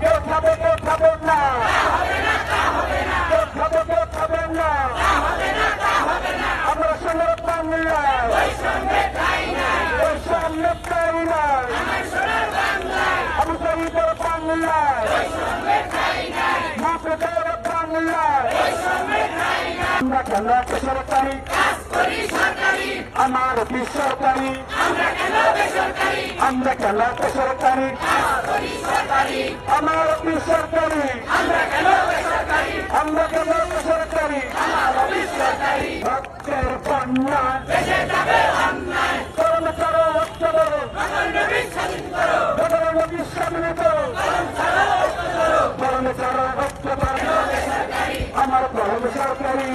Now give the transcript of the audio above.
কেউ খাবে কেউ খাবেন না কেউ খাবে কেউ খাবেন না আমরা সঙ্গে বাংলায় ওই সামনে তাই নাই আমি শহীদের বাংলায় মাতৃদের বাংলায় আমরা কেন বেসরকারি? আমার বেসরকারি? আমরা কেন বেসরকারি আমার বেসরকারি আমরা কেন বেসরকারি ভক্তের বন্যায় করোনা করো। রক্ত করো। করোনা নবী স্বামী করো। করোনা করো। রক্ত করো। আমার প্রভু সরকারি।